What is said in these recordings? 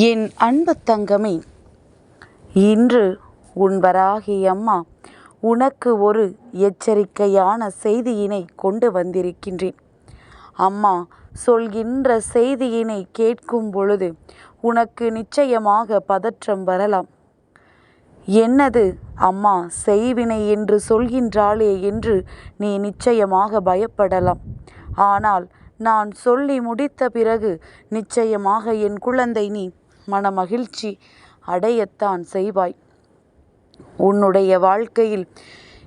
என் அன்பு தங்கமே இன்று உன்வராகி அம்மா உனக்கு ஒரு எச்சரிக்கையான செய்தியினை கொண்டு வந்திருக்கின்றேன். அம்மா சொல்கின்ற செய்தியினை கேட்கும் பொழுது உனக்கு நிச்சயமாக பதற்றம் வரலாம். என்னது அம்மா செய்வினை என்று சொல்கின்றாளே என்று நீ நிச்சயமாக பயப்படலாம். ஆனால் நான் சொல்லி முடித்த பிறகு நிச்சயமாக என் குழந்தை நீ மனமகிழ்ச்சி அடையத்தான் செய்வாய். உன்னுடைய வாழ்க்கையில்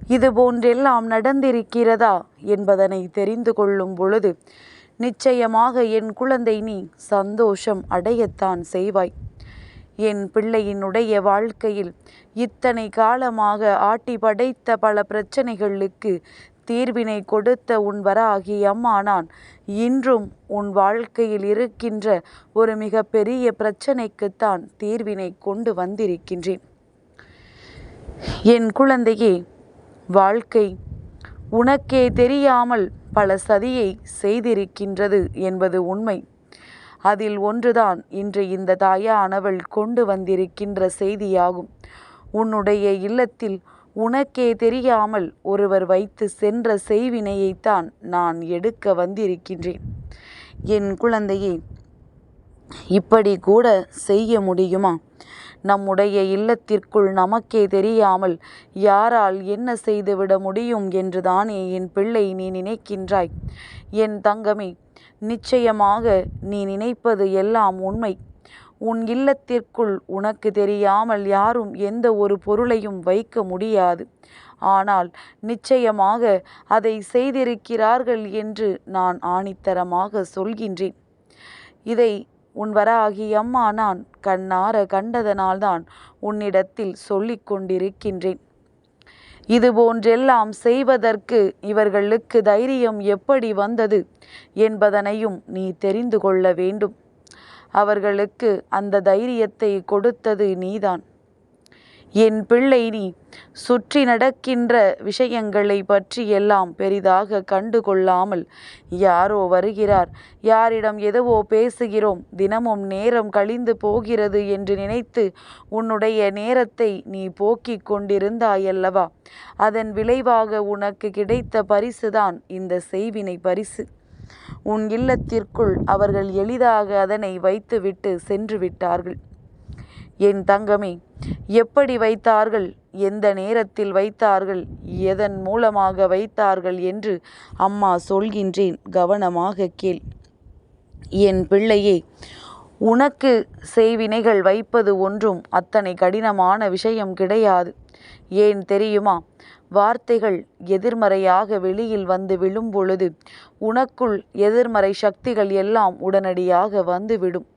இது போன்றெல்லாம் நடந்திருக்கிறதா என்பதனை தெரிந்து கொள்ளும் பொழுது நிச்சயமாக என் குழந்தை நீ சந்தோஷம் அடையத்தான் செய்வாய். என் பிள்ளையினுடைய வாழ்க்கையில் இத்தனை காலமாக ஆட்டி படைத்த பல பிரச்சனைகளுக்கு தீர்வினை கொடுத்த உன் வராகி அம்மா நான் இன்றும் உன் வாழ்க்கையில் இருக்கின்ற ஒரு மிக பெரிய பிரச்சனைக்குத்தான் தீர்வினை கொண்டு வந்திருக்கின்றேன். என் குழந்தையே வாழ்க்கை உனக்கே தெரியாமல் பல சதியை செய்திருக்கின்றது என்பது உண்மை. அதில் ஒன்றுதான் இன்று இந்த தாயானவள் கொண்டு வந்திருக்கின்ற செய்தியாகும். உன்னுடைய இல்லத்தில் உனக்கே தெரியாமல் ஒருவர் வைத்து சென்ற செய்வினையைத்தான் நான் எடுக்க வந்திருக்கின்றேன். என் குழந்தையே இப்படி கூட செய்ய முடியுமா? நம்முடைய இல்லத்திற்குள் நமக்கே தெரியாமல் யாரால் என்ன செய்துவிட முடியும் என்றுதானே என் பிள்ளை நீ நினைக்கின்றாய்? என் தங்கமே நிச்சயமாக நீ நினைப்பது எல்லாம் உண்மை. உன் இல்லத்திற்குள் உனக்கு தெரியாமல் யாரும் எந்த ஒரு பொருளையும் வைக்க முடியாது. ஆனால் நிச்சயமாக அதை செய்திருக்கிறார்கள் என்று நான் ஆணித்தரமாக சொல்கின்றேன். இதை உன் வராகி அம்மா நான் கண்ணார கண்டதனால்தான் உன்னிடத்தில் சொல்லிக் கொண்டிருக்கின்றேன். இதுபோன்றெல்லாம் செய்வதற்கு இவர்களுக்கு தைரியம் எப்படி வந்தது என்பதனையும் நீ தெரிந்து கொள்ள வேண்டும். அவர்களுக்கு அந்த தைரியத்தை கொடுத்தது நீதான். என் பிள்ளை நீ சுற்றி நடக்கின்ற விஷயங்களை பற்றி எல்லாம் பெரிதாக கண்டு கொள்ளாமல் யாரோ வருகிறார். யாரிடம் எதுவோ பேசுகிறோம். தினமும் நேரம் கழிந்து போகிறது என்று நினைத்து உன்னுடைய நேரத்தை நீ போக்கிக் கொண்டிருந்தாயல்லவா? அதன் விளைவாக உனக்கு கிடைத்த பரிசுதான் இந்த செய்வினை பரிசு. உன் இல்லத்திற்குள் அவர்கள் எளிதாக அதனை வைத்துவிட்டு சென்று விட்டார்கள். என் தங்கமே எப்படி வைத்தார்கள்? எந்த நேரத்தில் வைத்தார்கள்? எதன் மூலமாக வைத்தார்கள் என்று அம்மா சொல்கின்றேன். கவனமாக கேள். என் பிள்ளையே உனக்கு செய்வினைகள் வைப்பது ஒன்றும் அத்தனை கடினமான விஷயம் கிடையாது. ஏன் தெரியுமா? வார்த்தைகள் எதிர்மறையாக வெளியில் வந்து விழும் பொழுது உனக்குள் எதிர்மறை சக்திகள் எல்லாம் உடனடியாக வந்துவிடும்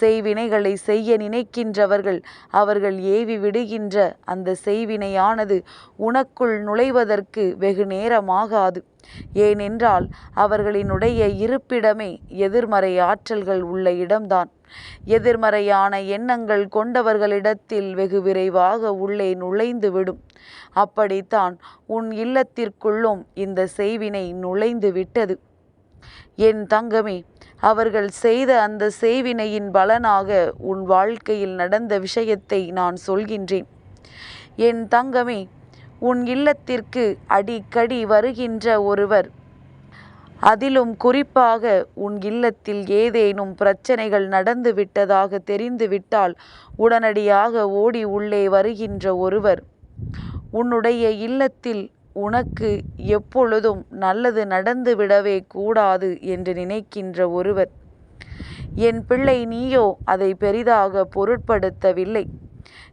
செய்வினைகளை செய்ய நினைக்கின்றவர்கள் அவர்கள் ஏவி விடுகின்ற அந்த செய்வினையானது உனக்குள் நுழைவதற்கு வெகு நேரமாகாது. ஏனென்றால் அவர்களினுடைய இருப்பிடமே எதிர்மறை ஆற்றல்கள் உள்ள இடம்தான். எதிர்மறையான எண்ணங்கள் கொண்டவர்களிடத்தில் வெகு விரைவாக உள்ளே நுழைந்துவிடும். அப்படித்தான் உன் இல்லத்திற்குள்ளும் இந்த செய்வினை நுழைந்து விட்டது என் தங்கமே அவர்கள் செய்த அந்த செய்வினையின் பலனாக உன் வாழ்க்கையில் நடந்த விஷயத்தை நான் சொல்கின்றேன். என் தங்கமே உன் இல்லத்திற்கு அடிக்கடி வருகின்ற ஒருவர் அதிலும் குறிப்பாக உன் இல்லத்தில் ஏதேனும் பிரச்சனைகள் நடந்து விட்டதாக தெரிந்துவிட்டால் உடனடியாக ஓடி உள்ளே வருகின்ற ஒருவர் உன்னுடைய இல்லத்தில் உனக்கு எப்பொழுதும் நல்லது நடந்துவிடவே கூடாது என்று நினைக்கின்ற ஒருவர். என் பிள்ளை நீயோ அதை பெரிதாக பொருட்படுத்தவில்லை.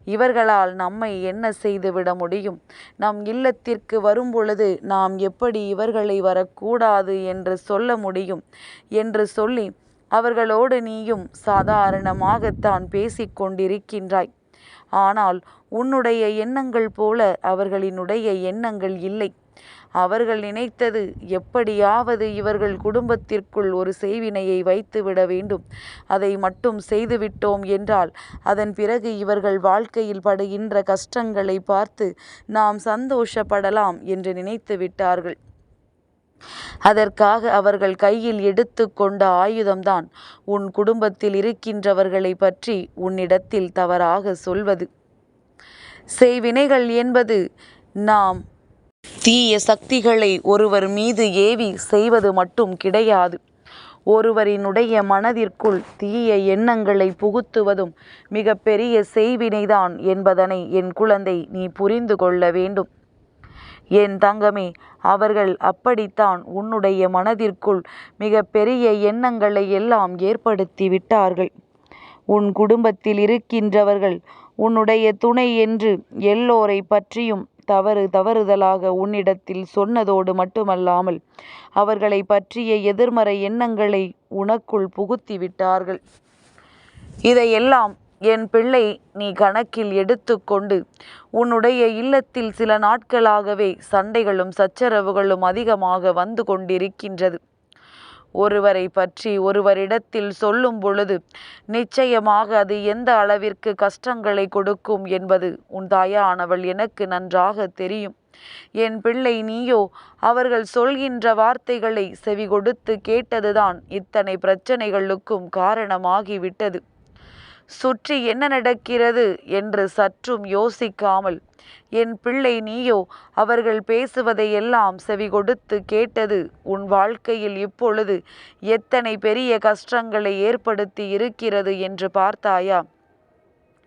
இவர்களால் நம்மை என்ன செய்துவிட முடியும்? நம் இல்லத்திற்கு வரும்பொழுது நாம் எப்படி இவர்களை வரக்கூடாது என்று சொல்ல முடியும்? என்று சொல்லி அவர்களோடு நீயும் சாதாரணமாகத்தான் பேசிக்கொண்டிருக்கின்றாய். ஆனால் உன்னுடைய எண்ணங்கள் போல அவர்களினுடைய எண்ணங்கள் இல்லை. அவர்கள் நினைத்தது எப்படியாவது இவர்கள் குடும்பத்திற்குள் ஒரு செய்வினையை வைத்துவிட வேண்டும். அதை மட்டும் செய்துவிட்டோம் என்றால் அதன் பிறகு இவர்கள் வாழ்க்கையில் படுகின்ற கஷ்டங்களை பார்த்து நாம் சந்தோஷப்படலாம் என்று நினைத்து விட்டார்கள் அதற்காக அவர்கள் கையில் எடுத்து கொண்ட ஆயுதம்தான். உன் குடும்பத்தில் இருக்கின்றவர்களை பற்றி உன்னிடத்தில் தவறாக சொல்வது. செய்வினைகள் என்பது நாம் தீய சக்திகளை ஒருவர் மீது ஏவி செய்வது மட்டும் கிடையாது. ஒருவரினுடைய மனதிற்குள் தீய எண்ணங்களை புகுத்துவதும் மிகப்பெரிய செய்வினைதான் என்பதனை என் குழந்தை நீ புரிந்து கொள்ள வேண்டும். என் தங்கமே அவர்கள் அப்படித்தான் உன்னுடைய மனதிற்குள் மிக பெரிய எண்ணங்களை எல்லாம் ஏற்படுத்தி விட்டார்கள் உன் குடும்பத்தில் இருக்கின்றவர்கள் உன்னுடைய துணை என்று எல்லோரை பற்றியும் தவறு தவறுதலாக உன்னிடத்தில் சொன்னதோடு மட்டுமல்லாமல் அவர்களை பற்றிய எதிர்மறை எண்ணங்களை உனக்குள் புகுத்தி விட்டார்கள் இதையெல்லாம் என் பிள்ளை நீ கணக்கில் எடுத்துக்கொண்டு உன்னுடைய இல்லத்தில் சில நாட்களாகவே சண்டைகளும் சச்சரவுகளும் அதிகமாக வந்து கொண்டிருக்கின்றது. ஒருவரை பற்றி ஒருவரிடத்தில் சொல்லும் பொழுது நிச்சயமாக அது எந்த அளவிற்கு கஷ்டங்களை கொடுக்கும் என்பது உன் தாயானவள் எனக்கு நன்றாக தெரியும். என் பிள்ளை நீயோ அவர்கள் சொல்கின்ற வார்த்தைகளை செவி கொடுத்து கேட்டதுதான் இத்தனை பிரச்சனைகளுக்கும் காரணமாகிவிட்டது. சுற்றி என்ன நடக்கிறது என்று சற்றும் யோசிக்காமல் என் பிள்ளை நீயோ அவர்கள் பேசுவதையெல்லாம் செவி கொடுத்து கேட்டது உன் வாழ்க்கையில் இப்பொழுது எத்தனை பெரிய கஷ்டங்களை ஏற்படுத்தி இருக்கிறது என்று பார்த்தாயா?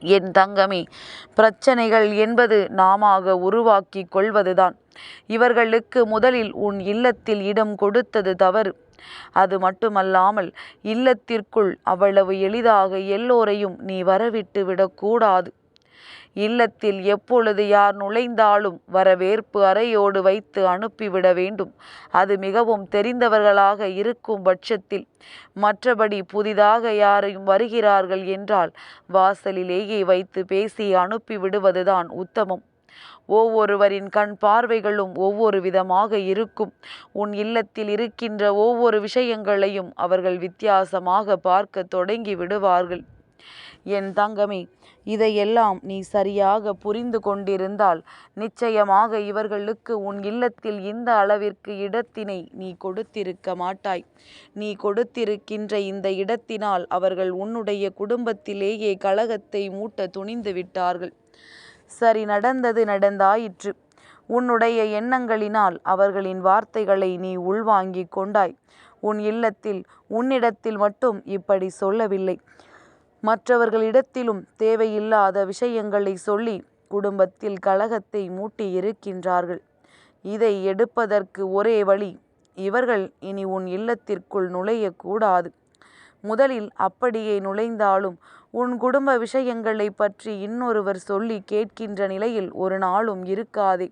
என் தங்கமே பிரச்சனைகள் என்பது நாமாக உருவாக்கி கொள்வதுதான். இவர்களுக்கு முதலில் உன் இல்லத்தில் இடம் கொடுத்தது தவறு. அது மட்டுமல்லாமல் இல்லத்திற்குள் அவ்வளவு எளிதாக எல்லோரையும் நீ வரவிட்டு விடக்கூடாது. இல்லத்தில் எப்பொழுது யார் நுழைந்தாலும் வரவேற்பு அறையோடு வைத்து அனுப்பிவிட வேண்டும். அது மிகவும் தெரிந்தவர்களாக இருக்கும் பட்சத்தில். மற்றபடி புதிதாக யாரையும் வருகிறார்கள் என்றால் வாசலிலேயே வைத்து பேசி அனுப்பிவிடுவதுதான் உத்தமம். ஒவ்வொருவரின் கண் பார்வைகளும் ஒவ்வொரு விதமாக இருக்கும். உன் இல்லத்தில் இருக்கின்ற ஒவ்வொரு விஷயங்களையும் அவர்கள் வித்தியாசமாக பார்க்க தொடங்கி விடுவார்கள். என் தங்கமே இதையெல்லாம் நீ சரியாக புரிந்து கொண்டிருந்தால் நிச்சயமாக இவர்களுக்கு உன் இல்லத்தில் இந்த அளவிற்கு இடத்தினை நீ கொடுத்திருக்க மாட்டாய். நீ கொடுத்திருக்கின்ற இந்த இடத்தினால் அவர்கள் உன்னுடைய குடும்பத்திலேயே கழகத்தை மூட்ட துணிந்து விட்டார்கள். சரி நடந்தது நடந்தாயிற்று. உன்னுடைய எண்ணங்களினால் அவர்களின் வார்த்தைகளை நீ உள்வாங்கிக் கொண்டாய். உன் இல்லத்தில் உன்னிடத்தில் மட்டும் இப்படி சொல்லவில்லை. மற்றவர்களிடத்திலும் தேவையில்லாத விஷயங்களை சொல்லி குடும்பத்தில் கலகத்தை மூட்டி இருக்கின்றார்கள். இதை எடுப்பதற்கு ஒரே வழி இவர்கள் இனி உன் இல்லத்திற்குள் நுழையக்கூடாது. முதலில் அப்படியே நுழைந்தாலும் உன் குடும்ப விஷயங்களை பற்றி இன்னொருவர் சொல்லி கேட்கின்ற நிலையில் ஒரு நாளும் இருக்காதே.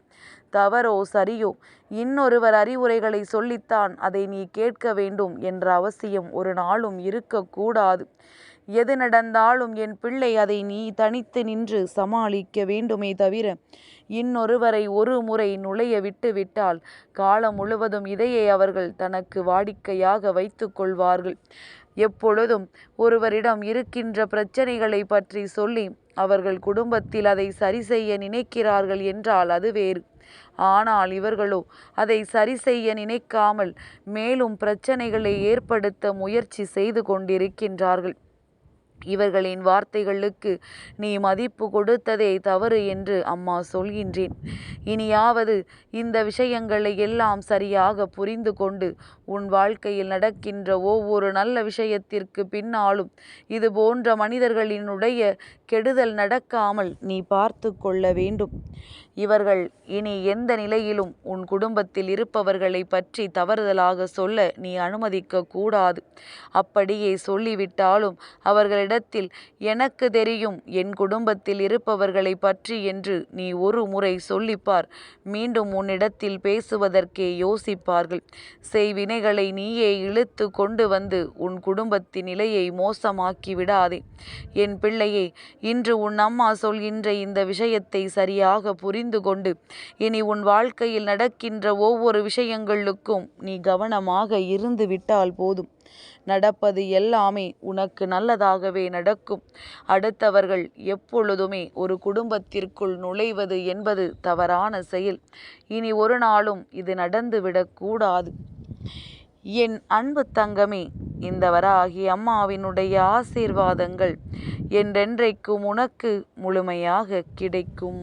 தவறோ சரியோ இன்னொருவர் அறிவுரைகளை சொல்லித்தான் அதை நீ கேட்க வேண்டும் என்ற அவசியம் ஒரு நாளும் இருக்கக்கூடாது. எது நடந்தாலும் என் பிள்ளை அதை நீ தனித்து நின்று சமாளிக்க வேண்டுமே தவிர இன்னொருவரை ஒரு முறை நுழைய விட்டு விட்டால் காலம் முழுவதும் இதையே அவர்கள் தனக்கு வாடிக்கையாக வைத்து கொள்வார்கள். எப்பொழுதும் ஒருவரிடம் இருக்கின்ற பிரச்சனைகளை பற்றி சொல்லி அவர்கள் குடும்பத்தில் அதை சரி செய்ய நினைக்கிறார்கள் என்றால் அது வேறு. ஆனால் இவர்களோ அதை சரி செய்ய நினைக்காமல் மேலும் பிரச்சனைகளை ஏற்படுத்த முயற்சி செய்து கொண்டிருக்கின்றார்கள். இவர்களின் வார்த்தைகளுக்கு நீ மதிப்பு கொடுத்ததே தவறு என்று அம்மா சொல்கின்றேன். இனியாவது இந்த விஷயங்களை எல்லாம் சரியாக புரிந்து கொண்டு உன் வாழ்க்கையில் நடக்கின்ற ஒவ்வொரு நல்ல விஷயத்திற்கு பின்னாலும் இது போன்ற மனிதர்களினுடைய கெடுதல் நடக்காமல் நீ பார்த்து கொள்ள வேண்டும். இவர்கள் இனி எந்த நிலையிலும் உன் குடும்பத்தில் இருப்பவர்களை பற்றி தவறுதலாக சொல்ல நீ அனுமதிக்க கூடாது. அப்படியே சொல்லிவிட்டாலும் அவர்களிடத்தில் எனக்கு தெரியும் என் குடும்பத்தில் இருப்பவர்களை பற்றி என்று நீ ஒரு முறை சொல்லிப்பார். மீண்டும் உன்னிடத்தில் பேசுவதற்கே யோசிப்பார்கள். செய்வினைகளை நீயே இழுத்து கொண்டு வந்து உன் குடும்பத்தின் நிலையை மோசமாக்கி விடாதே. என் பிள்ளையே இன்று உன் அம்மா சொல்கின்ற இந்த விஷயத்தை சரியாக புரிந்து கொண்டு இனி உன் வாழ்க்கையில் நடக்கின்ற ஒவ்வொரு விஷயங்களுக்கும் நீ கவனமாக இருந்து விட்டால் போதும். நடப்பது எல்லாமே உனக்கு நல்லதாகவே நடக்கும். அடுத்தவர்கள் எப்பொழுதுமே ஒரு குடும்பத்திற்குள் நுழைவது என்பது தவறான செயல். இனி ஒரு நாளும் இது நடந்துவிடக்கூடாது. என் அன்பு தங்கமே இந்த வராகி அம்மாவினுடைய ஆசீர்வாதங்கள் என்றென்றைக்கும் உனக்கு முழுமையாக கிடைக்கும்.